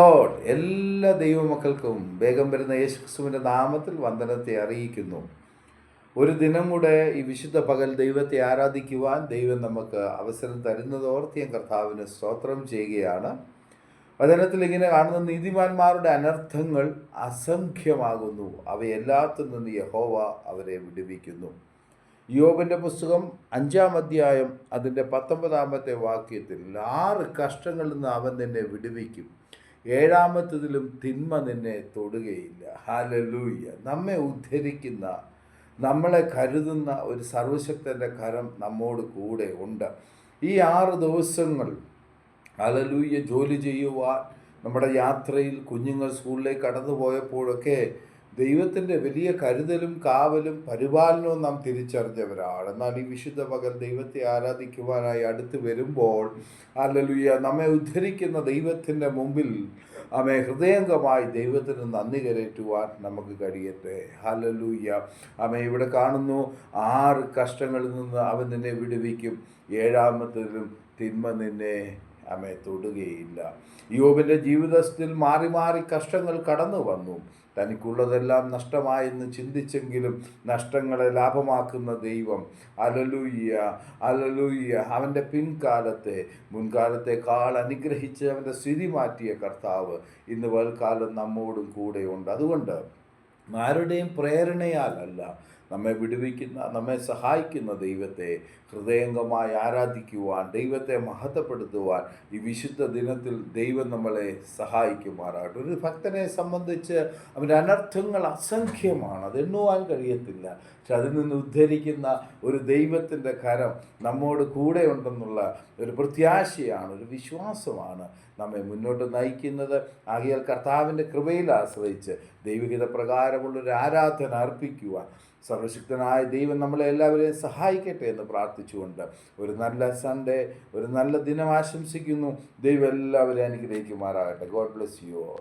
Lord, എല്ലാ ദൈവമക്കൾക്കും വേഗം വരുന്ന യേശുക്രിസ്തുവിന്റെ നാമത്തിൽ വന്ദനത്തെ അറിയിക്കുന്നു. ഒരു ദിനം കൂടെ ഈ വിശുദ്ധ പകൽ ദൈവത്തെ ആരാധിക്കുവാൻ ദൈവം നമുക്ക് അവസരം തരുന്നതോർത്ത് ഞാൻ കർത്താവിന് സ്തോത്രം ചെയ്യുകയാണ്. വചനത്തിൽ ഇങ്ങനെ കാണുന്ന നീതിമാന്മാരുടെ അനർത്ഥങ്ങൾ അസംഖ്യമാകുന്നു. അവയെല്ലാത്തിൽ നിന്ന് യഹോവ അവരെ വിടുവിക്കുന്നു. യോബിന്റെ പുസ്തകം അഞ്ചാം അധ്യായം അതിന്റെ പത്തൊമ്പതാമത്തെ വാക്യത്തിൽ ആറ് കഷ്ടങ്ങളിൽ നിന്ന് അവൻ നിന്നെ വിടുവിക്കും. ഏഴാമത്തതിലും തിന്മ നിന്നെ തൊടുകയില്ല. ഹാലലൂയ്യ നമ്മെ ഉദ്ധരിക്കുന്ന നമ്മളെ കരുതുന്ന ഒരു സർവശക്തന്റെ കരം നമ്മോട് കൂടെ ഉണ്ട്. ഈ ആറ് ദിവസങ്ങൾ ഹാലലൂയ്യ ജോലി ചെയ്യുവാൻ നമ്മുടെ യാത്രയിൽ കുഞ്ഞുങ്ങൾ സ്കൂളിലേക്ക് കടന്നു പോയപ്പോഴൊക്കെ ദൈവത്തിന്റെ വലിയ കരുതലും കാവലും പരിപാലനവും നാം തിരിച്ചറിഞ്ഞവരാണ്. എന്നാൽ ഈ വിശുദ്ധ പകൽ ദൈവത്തെ ആരാധിക്കുവാനായി അടുത്ത് വരുമ്പോൾ ഹല്ലേലൂയ നമ്മെ ഉദ്ധരിക്കുന്ന ദൈവത്തിന്റെ മുമ്പിൽ അമ്മേ ഹൃദയംഗമായി ദൈവത്തിന് നന്ദി കരേറ്റുവാൻ നമുക്ക് കഴിയട്ടെ. ഹലലൂയ്യ അമ്മ ഇവിടെ കാണുന്നു ആറ് കഷ്ടങ്ങളിൽ നിന്ന് അവൻ നിന്നെ വിടുവിക്കും. ഏഴാമത്തതിലും തിന്മ നിന്നെ അമ്മയെ തൊടുകയില്ല. യോബിന്റെ ജീവിതത്തിൽ മാറി മാറി കഷ്ടങ്ങൾ കടന്നു വന്നു തനിക്കുള്ളതെല്ലാം നഷ്ടമായെന്ന് ചിന്തിച്ചെങ്കിലും നഷ്ടങ്ങളെ ലാഭമാക്കുന്ന ദൈവം. അലലൂയ്യ അലലൂയ്യ അവന്റെ പിൻകാലത്തെ മുൻകാലത്തെക്കാൾ അനുഗ്രഹിച്ച് അവന്റെ സ്ഥിതി മാറ്റിയ കർത്താവ് ഇന്ന് വൽക്കാലം നമ്മോടും കൂടെയുണ്ട് അതുകൊണ്ട് ആരുടെയും പ്രേരണയാലല്ല നമ്മെ വിടുവിക്കുന്ന നമ്മെ സഹായിക്കുന്ന ദൈവത്തെ ഹൃദയംഗമായി ആരാധിക്കുവാൻ ദൈവത്തെ മഹത്വപ്പെടുത്തുവാൻ ഈ വിശുദ്ധ ദിനത്തിൽ ദൈവം നമ്മളെ സഹായിക്കുമാറാകട്ടെ. ഒരു ഭക്തനെ സംബന്ധിച്ച് അവന്റെ അനർത്ഥങ്ങൾ അസംഖ്യമാണ്. അത് എണ്ണുവാൻ കഴിയത്തില്ല. പക്ഷെ അതിൽ നിന്ന് ഉദ്ധരിക്കുന്ന ഒരു ദൈവത്തിന്റെ കരം നമ്മോട് കൂടെ ഉണ്ടെന്നുള്ള ഒരു പ്രത്യാശയാണ് ഒരു വിശ്വാസമാണ് നമ്മെ മുന്നോട്ട് നയിക്കുന്നത്. ആകിയാൽ കർത്താവിന്റെ കൃപയിൽ ആശ്രയിച്ച് ദൈവഹിത പ്രകാരമുള്ളൊരു ആരാധന അർപ്പിക്കുവാൻ സർവശക്തനായ ദൈവം നമ്മളെ എല്ലാവരെയും സഹായിക്കട്ടെ എന്ന് പ്രാർത്ഥിച്ചുകൊണ്ട് ഒരു നല്ല സൺഡേ ഒരു നല്ല ദിനം ആശംസിക്കുന്നു. ദൈവം എല്ലാവരെയും അനുഗ്രഹിക്കുമാറാകട്ടെ. God bless you all